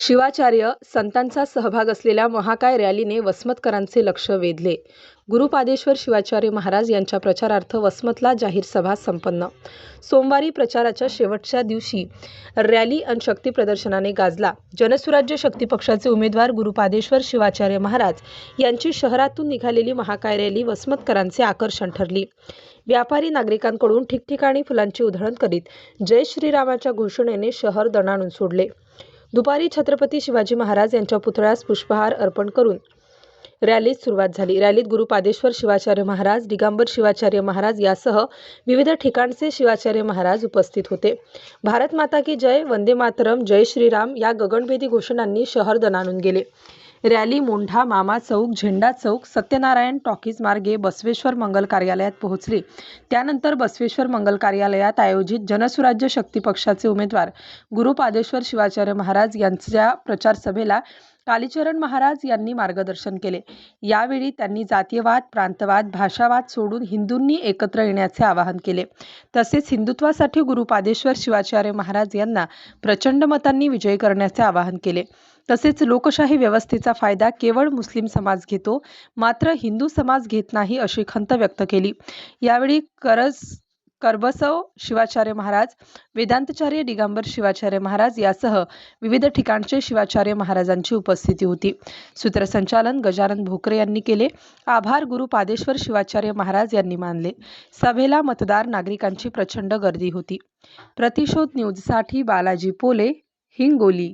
शिवाचार्य संतांचा सहभाग असलेल्या महाकाय रॅलीने वसमतकरांचे लक्ष वेधले. गुरुपादेश्वर शिवाचार्य महाराज यांच्या प्रचारार्थ वसमतला जाहीर सभा संपन्न. सोमवारी प्रचाराच्या शेवटच्या दिवशी रॅली अन शक्ती प्रदर्शनाने गाजला. जनसुराज्य शक्ती पक्षाचे उमेदवार गुरुपादेश्वर शिवाचार्य महाराज यांची शहरातून निघालेली महाकाय रॅली वसमतकरांचे आकर्षण ठरली. व्यापारी नागरिकांकडून ठिकठिकाणी फुलांची उधळण करीत जय श्रीरामाच्या घोषणेने शहर दणाणून सोडले. दुपारी छत्रपती शिवाजी महाराज यांच्या पुतळ्यास पुष्पहार अर्पण करून रॅलीत सुरुवात झाली. रॅलीत गुरुपादेश्वर शिवाचार्य महाराज दिगंबर शिवाचार्य महाराज यासह विविध ठिकाणचे शिवाचार्य महाराज उपस्थित होते. भारत माता की जय वंदे मातरम जय श्रीराम या गगनभेदी घोषणांनी शहर दणाणून गेले. रॅली मोंढा मामा चौक झेंडा चौक सत्यनारायण टॉकीज मार्गे बसवेश्वर मंगल कार्यालयात पोहोचली. त्यानंतर बसवेश्वर मंगल कार्यालयात आयोजित जनसुराज्य शक्ती पक्षाचे उमेदवार गुरुपादेश्वर शिवाचार्य महाराज यांच्या प्रचार सभेला कालीचरण महाराज यांनी मार्गदर्शन केले. यावेळी त्यांनी जातीयवाद प्रांतवाद भाषावाद सोडून हिंदूंनी एकत्र येण्याचे आवाहन केले. तसेच हिंदुत्वासाठी गुरुपादेश्वर शिवाचार्य महाराज यांना प्रचंड मतांनी विजयी करण्याचे आवाहन केले. तसेच लोकशाही व्यवस्थेचा फायदा केवळ मुस्लिम समाज घेतो मात्र हिंदू समाज घेत नाही अशी खंत व्यक्त केली. यावेळी करज करबसव शिवाचार्य महाराज वेदांतचार्य दिगंबर शिवाचार्य महाराज यासह विविध ठिकाणचे शिवाचार्य महाराजांची उपस्थिती होती. सूत्रसंचालन गजानन भोकरे यांनी केले. आभार गुरु पादेश्वर शिवाचार्य महाराज यांनी मानले. सभेला मतदार नागरिकांची प्रचंड गर्दी होती. प्रतिशोध न्यूजसाठी बालाजी पोले हिंगोली.